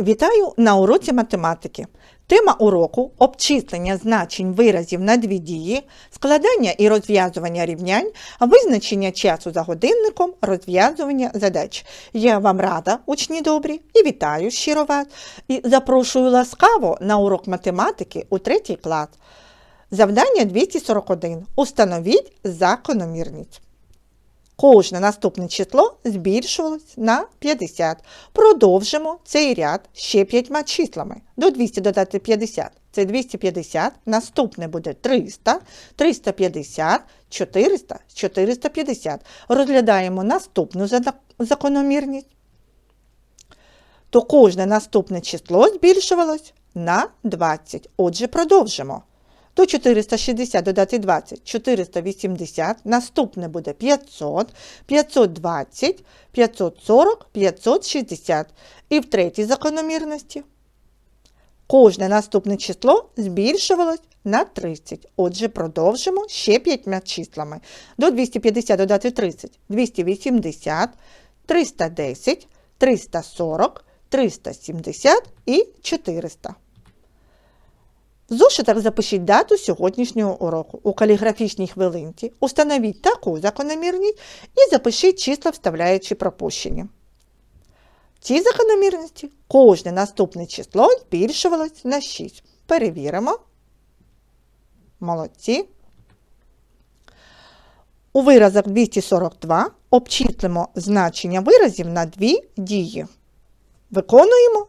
Вітаю на уроці математики. Тема уроку обчислення значень виразів на дві дії, складання і розв'язування рівнянь, визначення часу за годинником, розв'язування задач. Я вам рада, учні добрі, і вітаю щиро вас. І запрошую ласкаво на урок математики у третій клас. Завдання 241. Установіть закономірність. Кожне наступне число збільшувалось на 50. Продовжимо цей ряд ще п'ятьма числами. До 200 додати 50 це 250, наступне буде 300, 350, 400, 450. Розглядаємо наступну закономірність. То кожне наступне число збільшувалось на 20. Отже, продовжимо. До 460 додати 20, 480, наступне буде 500, 520, 540, 560. І в третій закономірності кожне наступне число збільшувалось на 30. Отже, продовжимо ще п'ятьма числами. До 250 додати 30, 280, 310, 340, 370 і 400. В зошитах запишіть дату сьогоднішнього уроку. У каліграфічній хвилинці установіть таку закономірність і запишіть числа, вставляючи пропущені. В цій закономірності кожне наступне число збільшувалось на 6. Перевіримо. Молодці. У виразах 242 обчислимо значення виразів на дві дії. Виконуємо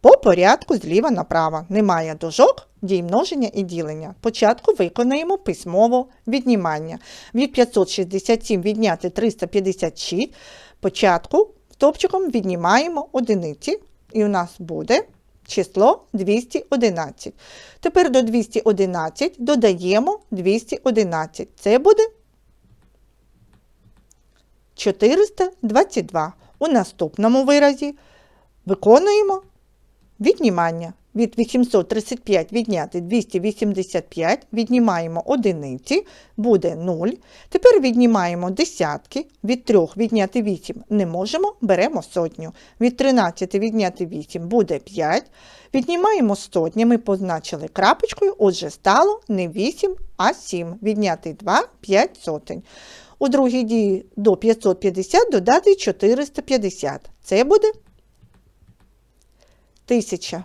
по порядку зліва направо. Немає дужок, дій множення і ділення. Спочатку виконаємо письмово віднімання. Від 567 відняти 356. Початку стовпчиком віднімаємо одиниці. І у нас буде число 211. Тепер до 211 додаємо 211. Це буде 422. У наступному виразі виконуємо Віднімання. Від 835 відняти 285, віднімаємо одиниці, буде 0. Тепер віднімаємо десятки, від 3 відняти 8 не можемо, беремо сотню. Від 13 відняти 8 буде 5. Віднімаємо сотні, ми позначили крапочкою, отже стало не 8, а 7. Відняти 2 – 5 сотень. У другій дії до 550 додати 450. Це буде 1000.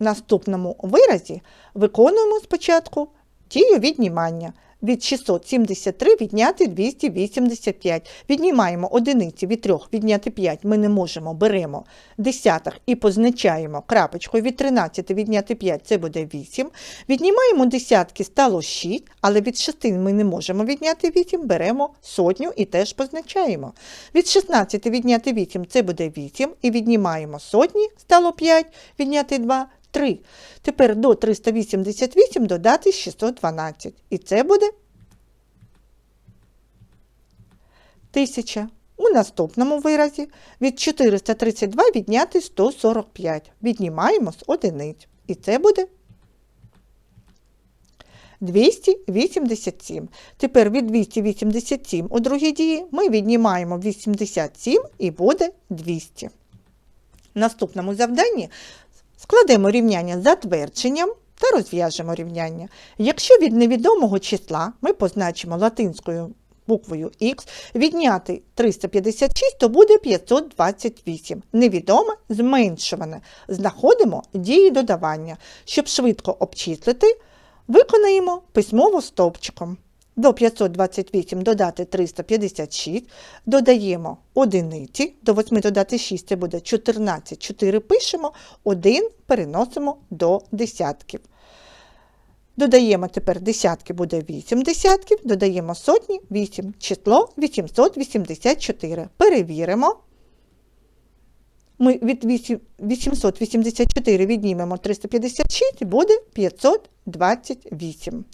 В наступному виразі виконуємо спочатку дію віднімання. Від 673 відняти 285. Віднімаємо одиниці від 3 відняти 5 ми не можемо, беремо десяток і позначаємо крапочкою. Від 13 відняти 5 це буде 8. Віднімаємо десятки, стало 6, але від 6 ми не можемо відняти 8, беремо сотню і теж позначаємо. Від 16 відняти 8 це буде 8, і віднімаємо сотні, стало 5, відняти 2 3. Тепер до 388 додати 612. І це буде 1000. У наступному виразі від 432 відняти 145. Віднімаємо з одиниць. І це буде 287. Тепер від 287 у другій дії ми віднімаємо 87 і буде 200. В наступному завданні Складемо рівняння за твердженням та розв'яжемо рівняння. Якщо від невідомого числа ми позначимо латинською буквою Х, відняти 356, то буде 528. Невідоме зменшуване. Знаходимо дії додавання. Щоб швидко обчислити, виконаємо письмово стовпчиком. До 528 додати 356, додаємо одиниці, до 8 додати 6 це буде 14, 4 пишемо, 1 переносимо до десятків. Додаємо тепер десятки буде 8 десятків, додаємо сотні 8, число 884. Перевіримо. Ми від 884 віднімемо 356, буде 528.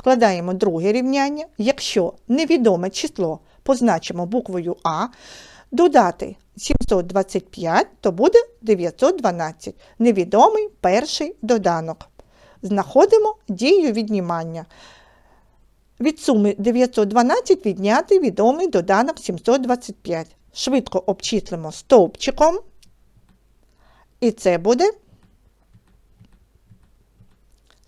Складаємо друге рівняння. Якщо невідоме число позначимо буквою А, додати 725, то буде 912. Невідомий перший доданок. Знаходимо дію віднімання. Від суми 912 відняти відомий доданок 725. Швидко обчислимо стовпчиком І це буде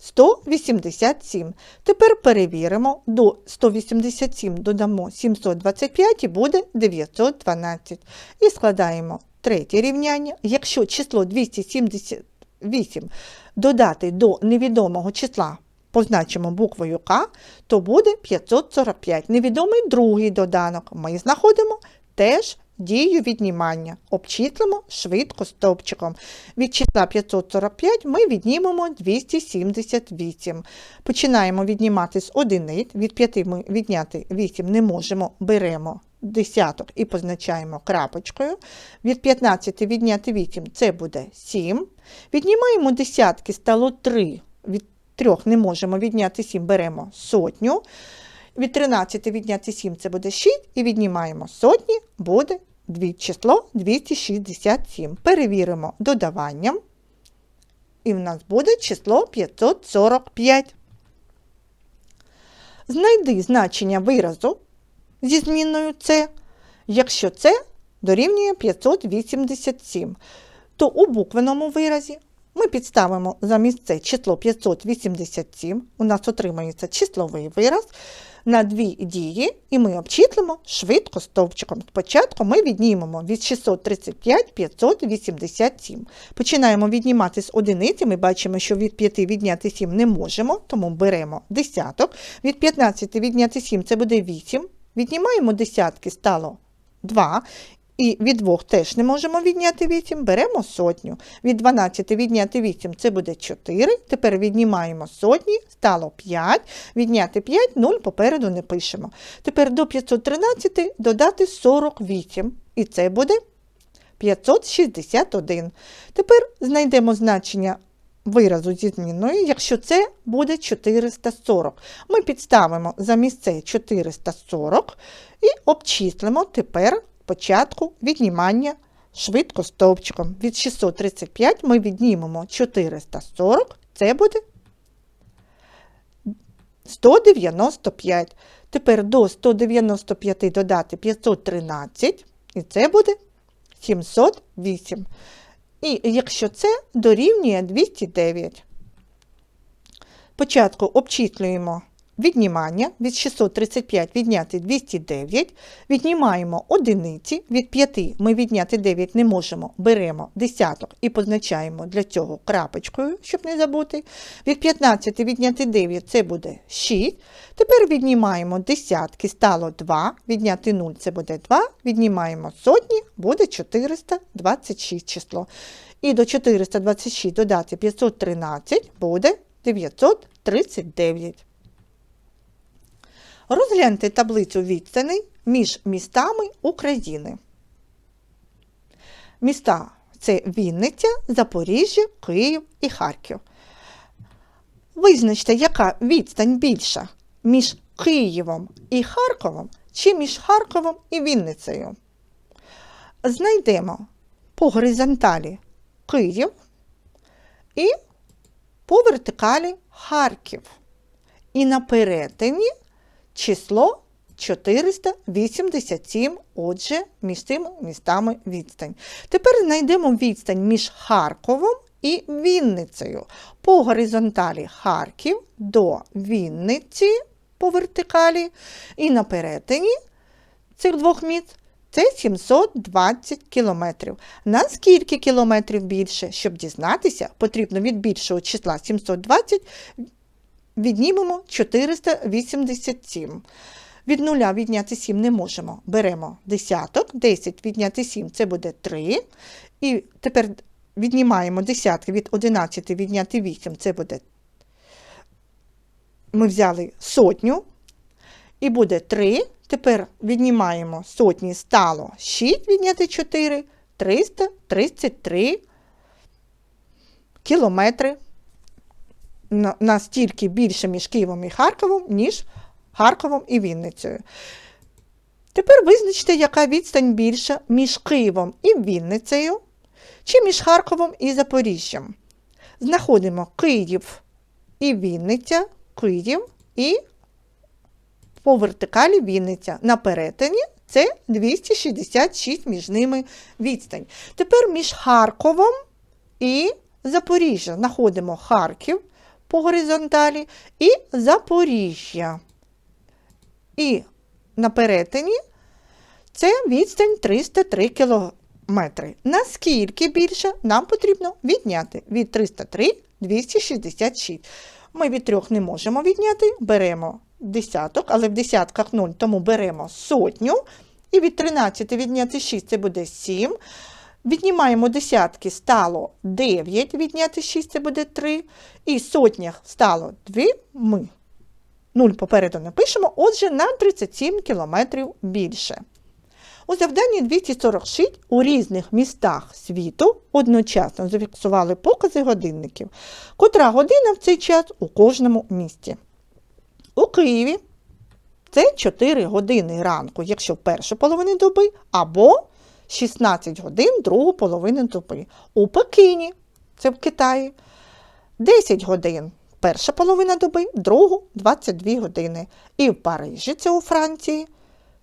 187. Тепер перевіримо. До 187 додамо 725 і буде 912. І складаємо третє рівняння. Якщо число 278 додати до невідомого числа, позначимо буквою К, то буде 545. Невідомий другий доданок. Ми знаходимо теж дію віднімання. Обчислимо швидко стовпчиком. Від числа 545 ми віднімемо 278. Починаємо віднімати з одиниць. Від 5 ми відняти 8 не можемо. Беремо десяток і позначаємо крапочкою. Від 15 відняти 8 це буде 7. Віднімаємо десятки, стало 3. Від 3 не можемо відняти 7, беремо сотню. Від 13 відняти 7 це буде 6, і віднімаємо сотні, буде число 267. Перевіримо додаванням. І в нас буде число 545. Знайди значення виразу зі змінною С, якщо це дорівнює 587, то у буквеному виразі ми підставимо замість це число 587, у нас отримається числовий вираз на дві дії, і ми обчислимо швидко стовпчиком. Спочатку ми віднімемо від 635 587. Починаємо віднімати з одиниці, ми бачимо, що від 5 відняти 7 не можемо, тому беремо десяток. Від 15 відняти 7 це буде 8. Віднімаємо десятки, стало 2. І від 2 теж не можемо відняти 8, беремо сотню. Від 12 відняти 8 це буде 4. Тепер віднімаємо сотні, стало 5. Відняти 5, 0 попереду не пишемо. Тепер до 513 додати 48. І це буде 561. Тепер знайдемо значення виразу зі змінною, якщо це буде 440. Ми підставимо замість це 440 і обчислимо тепер початку віднімання швидко стовпчиком. Від 635 ми віднімемо 440, це буде 195. Тепер до 195 додати 513, і це буде 708. І якщо це дорівнює 209. Спочатку обчислюємо віднімання від 635 відняти 209, віднімаємо одиниці, від 5 ми відняти 9 не можемо, беремо десяток і позначаємо для цього крапочкою, щоб не забути. Від 15 відняти 9 це буде 6. Тепер віднімаємо десятки, стало 2, відняти 0 це буде 2, віднімаємо сотні, буде 426 число. І до 426 додати 513 буде 939. Розгляньте таблицю відстаней між містами України. Міста це Вінниця, Запоріжжя, Київ і Харків. Визначте, яка відстань більша між Києвом і Харковом чи між Харковом і Вінницею. Знайдемо по горизонталі Київ і по вертикалі Харків. І на перетині число 487, отже, між цими містами відстань. Тепер знайдемо відстань між Харковом і Вінницею. По горизонталі Харків до Вінниці по вертикалі, і на перетині цих двох міст це 720 кілометрів. На скільки кілометрів більше? Щоб дізнатися, потрібно від більшого числа 720 віднімемо 487. Від нуля відняти 7 не можемо. Беремо десяток, 10 відняти 7 це буде 3. І тепер віднімаємо десятки від 11 відняти 8 це буде. Ми взяли сотню. І буде 3. Тепер віднімаємо сотні стало 6 відняти 4, 333 кілометри настільки більше між Києвом і Харковом, ніж Харковом і Вінницею. Тепер визначте, яка відстань більша між Києвом і Вінницею, чи між Харковом і Запоріжжям. Знаходимо Київ і Вінниця, Київ і по вертикалі Вінниця. На перетині це 266 між ними відстань. Тепер між Харковом і Запоріжжя. Знаходимо Харків по горизонталі і Запоріжжя. І на перетині це відстань 303 кілометри. Наскільки більше нам потрібно відняти від 303 266. Ми від трьох не можемо відняти, беремо десяток, але в десятках 0, тому беремо сотню. І від 13 відняти 6 це буде 7. Віднімаємо десятки, стало 9, відняти 6 це буде 3. І сотнях стало 2 ми. 0 попереду напишемо, отже, на 37 кілометрів більше. У завданні 246 у різних містах світу одночасно зафіксували покази годинників, котра година в цей час у кожному місті. У Києві це 4 години ранку, якщо в першу половину доби, або 16 годин другу половину доби. У Пекіні, це в Китаї, 10 годин перша половина доби, другу 22 години. І в Парижі, це у Франції,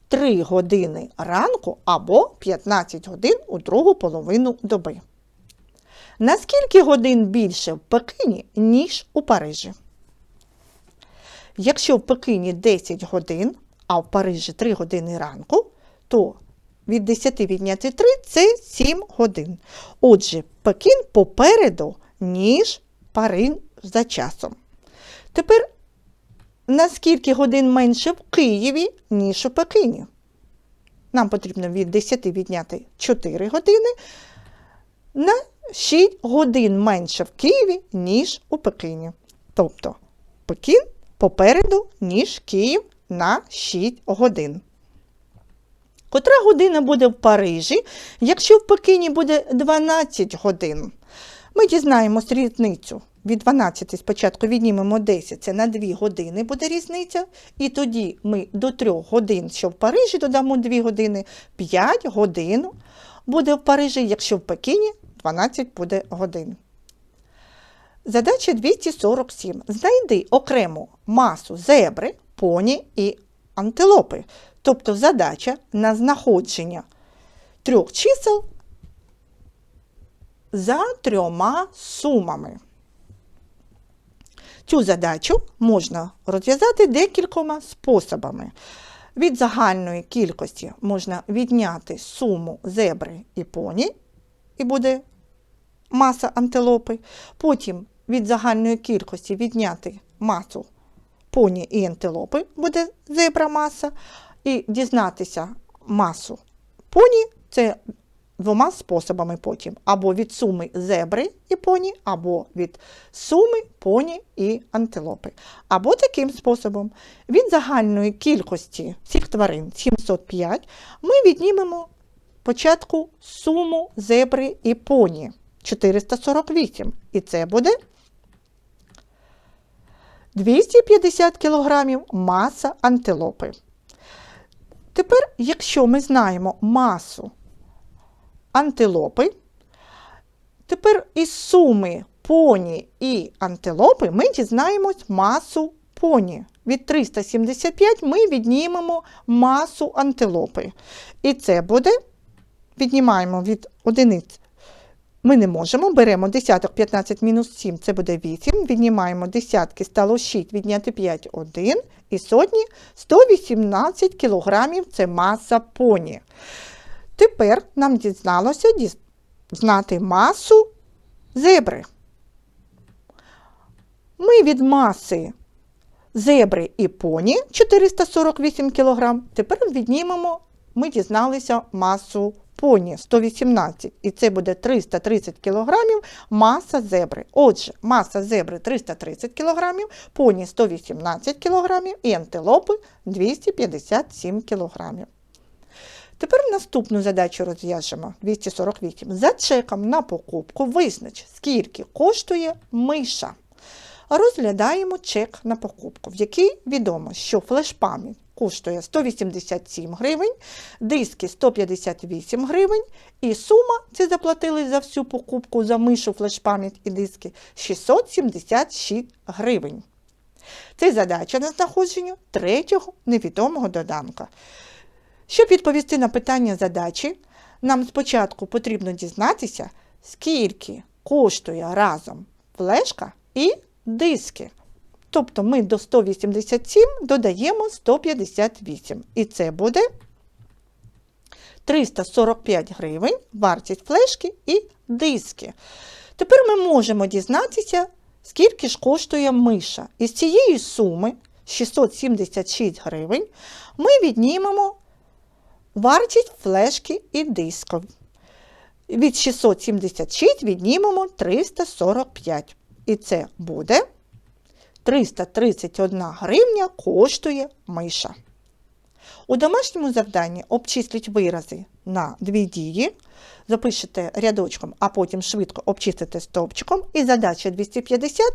3 години ранку або 15 годин у другу половину доби. Наскільки годин більше в Пекіні, ніж у Парижі? Якщо в Пекіні 10 годин, а в Парижі 3 години ранку, то від 10 відняти 3 це 7 годин. Отже, Пекін попереду, ніж Париж за часом. Тепер наскільки годин менше в Києві, ніж у Пекіні? Нам потрібно від 10 відняти 4 години на 6 годин менше в Києві, ніж у Пекіні. Тобто Пекін попереду, ніж Київ на 6 годин. Котра година буде в Парижі, якщо в Пекіні буде 12 годин? Ми дізнаємось різницю. Від 12 спочатку віднімемо 10, це на 2 години буде різниця. І тоді ми до 3 годин, що в Парижі додамо 2 години, 5 годин буде в Парижі, якщо в Пекіні 12 буде годин. Задача 247. Знайди окрему масу зебри, поні і антилопи. Тобто задача на знаходження трьох чисел за трьома сумами. Цю задачу можна розв'язати декількома способами. Від загальної кількості можна відняти суму зебри і поні, і буде маса антилопи. Потім від загальної кількості відняти масу поні і антилопи, буде зебра маса. І дізнатися масу поні це двома способами потім. Або від суми зебри і поні, або від суми поні і антилопи. Або таким способом. Від загальної кількості всіх тварин 705 ми віднімемо спочатку суму зебри і поні 448. І це буде 250 кг маса антилопи. Тепер, якщо ми знаємо масу антилопи, тепер із суми поні і антилопи ми дізнаємось масу поні. Від 375 ми віднімемо масу антилопи. І це буде, віднімаємо від одиниць. Ми не можемо, беремо десяток 15 мінус 7, це буде 8. Віднімаємо десятки, стало 6, відняти 5 1. І сотні 118 кілограмів це маса поні. Тепер нам дізналося знати масу зебри. Ми від маси зебри і поні 448 кг. Тепер віднімемо, ми дізналися масу поні 118 і це буде 330 кг маса зебри. Отже, маса зебри 330 кг, поні 118 кг і антилопи 257 кг. Тепер наступну задачу розв'яжемо 248. За чеком на покупку визнач, скільки коштує миша. Розглядаємо чек на покупку, в який відомо, що флеш-пам'ять коштує 187 гривень, диски 158 гривень, і сума, це заплатили за всю покупку за мишу, флеш-пам'ять і диски 676 гривень. Це задача на знаходження третього невідомого доданка. Щоб відповісти на питання задачі, нам спочатку потрібно дізнатися, скільки коштує разом флешка і диски. Тобто ми до 187 додаємо 158. І це буде 345 гривень вартість флешки і диски. Тепер ми можемо дізнатися, скільки ж коштує миша. Із цієї суми 676 гривень ми віднімемо вартість флешки і диску. Від 676 віднімемо 345. І це буде 331 гривня коштує миша. У домашньому завданні обчисліть вирази на дві дії, запишете рядочком, а потім швидко обчистите стовпчиком. І задача 250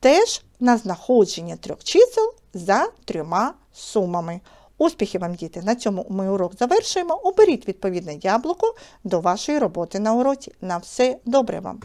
теж на знаходження трьох чисел за трьома сумами. Успіхів вам, діти! На цьому ми урок завершуємо. Оберіть відповідне яблуко до вашої роботи на уроці. На все добре вам!